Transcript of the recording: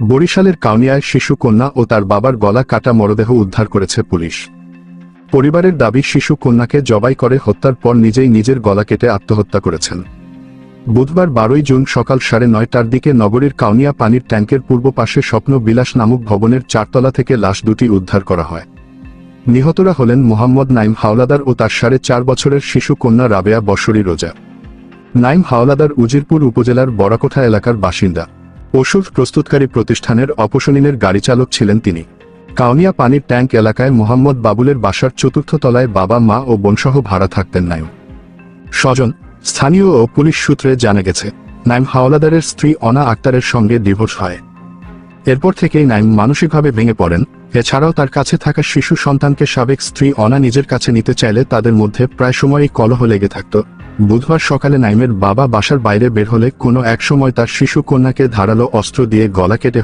বরিশালের কাউনিয়ায় শিশু কন্যা ও তার বাবার গলা কাটা মরদেহ উদ্ধার করেছে পুলিশ। পরিবারের দাবি, শিশু কন্যাকে জবাই করে হত্যার পর নিজেই নিজের গলা কেটে আত্মহত্যা করেছেন। বুধবার বারোই জুন সকাল সাড়ে নয়টার দিকে নগরীর কাউনিয়া পানির ট্যাঙ্কের পূর্ব পাশে স্বপ্ন বিলাস নামক ভবনের চারতলা থেকে লাশ দুটি উদ্ধার করা হয়। নিহতরা হলেন মোহাম্মদ নাইম হাওলাদার ও তার সাড়ে চার বছরের শিশু কন্যা রাবেয়া বসরি রোজা। নাইম হাওলাদার উজিরপুর উপজেলার বড়াকোঠা এলাকার বাসিন্দা। ওষুধ প্রস্তুতকারী প্রতিষ্ঠানের অপসনিনের গাড়ি চালক ছিলেন তিনি। কাউনিয়া পানির ট্যাঙ্ক এলাকায় মোহাম্মদ বাবুলের বাসার চতুর্থ তলায় বাবা, মা ও বোনসহ ভাড়া থাকতেন নাইম স্বজন, স্থানীয় ও পুলিশ সূত্রে জানা গেছে নাইম হাওলাদারের স্ত্রী অনা আক্তারের সঙ্গে ডিভোর্স হয়। এরপর থেকেই নাইম মানসিকভাবে ভেঙে পড়েন, এছাড়াও তার কাছে থাকা শিশু সন্তানকে সাবেক স্ত্রী অনা নিজের কাছে নিতে চাইলে তাদের মধ্যে প্রায় সময়ই কলহ লেগে থাকত। বুধবার সকালে নাইমের বাবা বাসার বাইরে বের হলে কোনো এক সময় তার শিশু কন্যাকে ধারালো অস্ত্র দিয়ে গলা কেটে